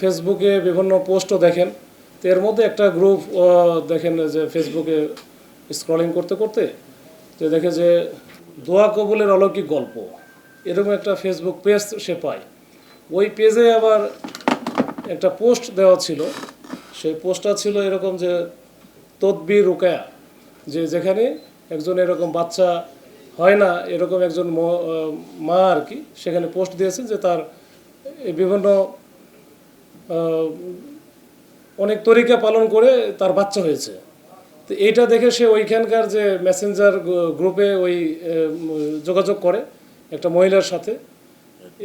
ফেসবুকে বিভিন্ন পোস্টও দেখেন। তো এর মধ্যে একটা গ্রুপ দেখেন যে ফেসবুকে স্ক্রলিং করতে করতে, যে দেখে যে দোয়া কবুলের অলৌকিক গল্প। এরকম একটা ফেসবুক পেজ সে পায়। ওই পেজে আবার একটা পোস্ট দেওয়া ছিল। সেই পোস্টটা ছিল এরকম যে তদবির রুকায়া, যে যেখানে একজন এরকম বাচ্চা হয় না, এরকম একজন ম- আর কি, সেখানে পোস্ট দিয়েছেন যে তার বিভিন্ন অনেক তরিকা পালন করে তার বাচ্চা হয়েছে। তো এইটা দেখে সে ওইখানকার যে মেসেঞ্জার গ্রুপে ওই যোগাযোগ করে একটা মহিলার সাথে,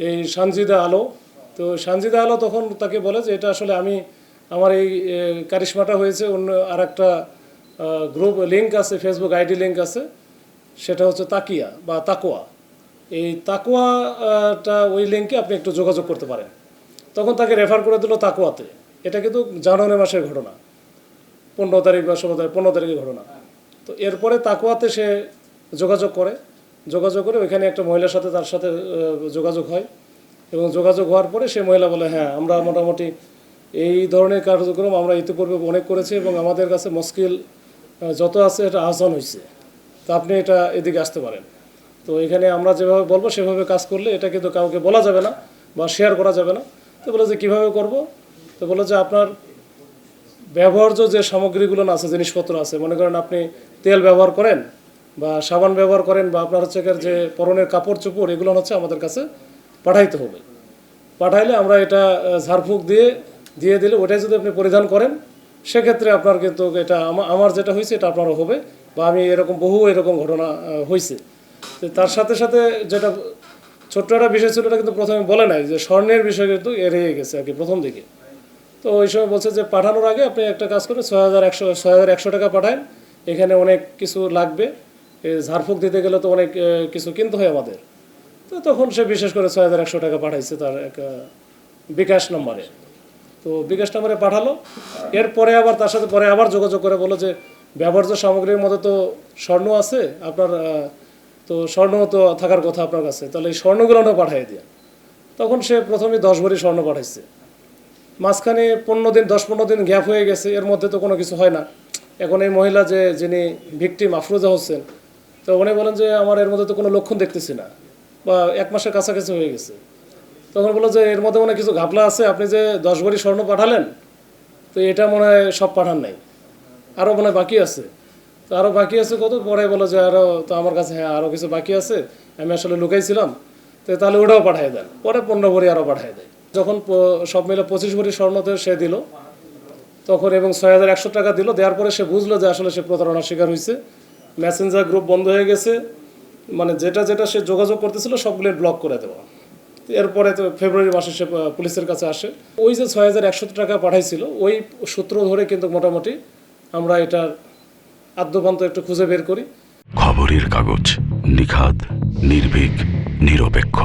এই সানজিদা আলো। তো সানজিদা আলো তখন তাকে বলে যে, এটা আসলে আমি, আমার এই কারিশমাটা হয়েছে, অন্য আর একটা গ্রুপ লিঙ্ক আছে ফেসবুক আইডি লিঙ্ক আছে, সেটা হচ্ছে তাকিয়া বা তাকোয়া এই তাকোয়াটা ওই লিঙ্কে আপনি একটু যোগাযোগ করতে পারেন। তখন তাকে রেফার করে দিল তাকুয়াতে এটা কিন্তু জানুয়ারি মাসের ঘটনা। পনেরো তারিখ বা ষোলো তারিখ, পনেরো তারিখের ঘটনা। তো এরপরে তাকুয়াতে সে যোগাযোগ করে। যোগাযোগ করে ওইখানে একটা মহিলার সাথে তার সাথে যোগাযোগ হয়। এবং যোগাযোগ হওয়ার পরে সে মহিলা বলে হ্যাঁ আমরা মোটামুটি এই ধরনের কার্যক্রম আমরা ইতিপূর্বে অনেক করেছি এবং আমাদের কাছে মুশকিল যত আছে এটা আহ্বান হয়েছে তো আপনি এটা এদিকে আসতে পারেন। তো এখানে আমরা যেভাবে বলব সেভাবে কাজ করলে এটা কিন্তু কাউকে বলা যাবে না বা শেয়ার করা যাবে না। তো বলে যে কীভাবে করব? তো বলে যে আপনার ব্যবহার্য যে সামগ্রীগুলো আছে, জিনিসপত্র আছে, মনে করেন আপনি তেল ব্যবহার করেন বা সাবান ব্যবহার করেন বা আপনার হচ্ছে যে পরনের কাপড় চোপড়, এগুলো হচ্ছে আমাদের কাছে পাঠাইতে হবে। পাঠাইলে আমরা এটা ঝাড়ফুঁক দিয়ে দিয়ে দিলে ওটাই যদি আপনি পরিধান করেন, সেক্ষেত্রে আপনার কিন্তু এটা আমার যেটা হয়েছে এটা আপনারও হবে বা আমি এরকম বহু এরকম ঘটনা হয়েছে তার সাথে সাথে যেটা ছোট্ট একটা বিষয় ছিল এটা কিন্তু প্রথমে বলে নাই যে স্বর্ণের বিষয় কিন্তু এড়িয়ে গেছে আর কি প্রথম দিকে। তো ওই সময় বলছে যে পাঠানোর আগে আপনি একটা কাজ করেন, ছয় হাজার একশো হাজার একশো টাকা পাঠান, এখানে অনেক কিছু লাগবে ঝাড়ফুঁক দিতে গেলে তো অনেক কিছু কিনতে হয় আমাদের। তো তখন সে বিশেষ করে ছয় হাজার একশো টাকা পাঠাইছে তার এক বিকাশ নম্বরে। তো বিকাশ নম্বরে পাঠালো, এরপরে আবার তার সাথে পরে আবার যোগাযোগ করে বলো যে ব্যবহার্য সামগ্রীর মধ্যে তো স্বর্ণ আছে, আপনার তো স্বর্ণ তো থাকার কথা আপনার কাছে, তাহলে এই স্বর্ণগুলো পাঠিয়ে দিয়ে। তখন সে প্রথমে দশ ভরি স্বর্ণ পাঠাইছে। মাঝখানে পনেরো দিন, দশ পনেরো দিন গ্যাপ হয়ে গেছে, এর মধ্যে তো কোনো কিছু হয় না। এখন এই মহিলা যে, যিনি ভিকটিম আফরোজা হোসেন, তো উনি বলেন যে, আমার এর মধ্যে তো কোনো লক্ষণ দেখতেছি না। বা এক মাসের কাছাকাছি হয়ে গেছে। তখন বলল যে, এর মধ্যে মনে কিছু ঘাপলা আছে, আপনি যে দশ ভরি স্বর্ণ পাঠালেন, তো এটা মনে হয় সব পাঠান নাই। আরও মনে বাকি আছে। তো আরও বাকি আছে কত? পরে বলো যে আরও তো আমার কাছে হ্যাঁ আরও কিছু বাকি আছে, আমি আসলে লুকাইছিলাম। তো তাহলে ওটাও পাঠিয়ে দেন। পরে পনেরো ভরি আরও পাঠিয়ে দেয়। যখন সব মিলে পঁচিশ ভরি স্বর্ণতে সে দিল। তখন এবং ছয় হাজার একশো টাকা দিল। দেওয়ার পরে সে বুঝলো যে আসলে সে প্রতারণার শিকার হয়েছে মেসেঞ্জার গ্রুপ বন্ধ হয়ে গেছে। মানে যেটা যেটা সে যোগাযোগ করতেছিল সবগুলো ব্লক করে দেওয়া। এরপরে তো ফেব্রুয়ারি মাসে সে পুলিশের কাছে আসে। ওই যে ছয় হাজার একশো টাকা পাঠাইছিল, ওই সূত্র ধরে কিন্তু মোটামুটি আমরা এটার আদ্যপান্ত একটু খুঁজে বের করি। খবরের কাগজ নিখাদ নির্ভীক নিরপেক্ষ।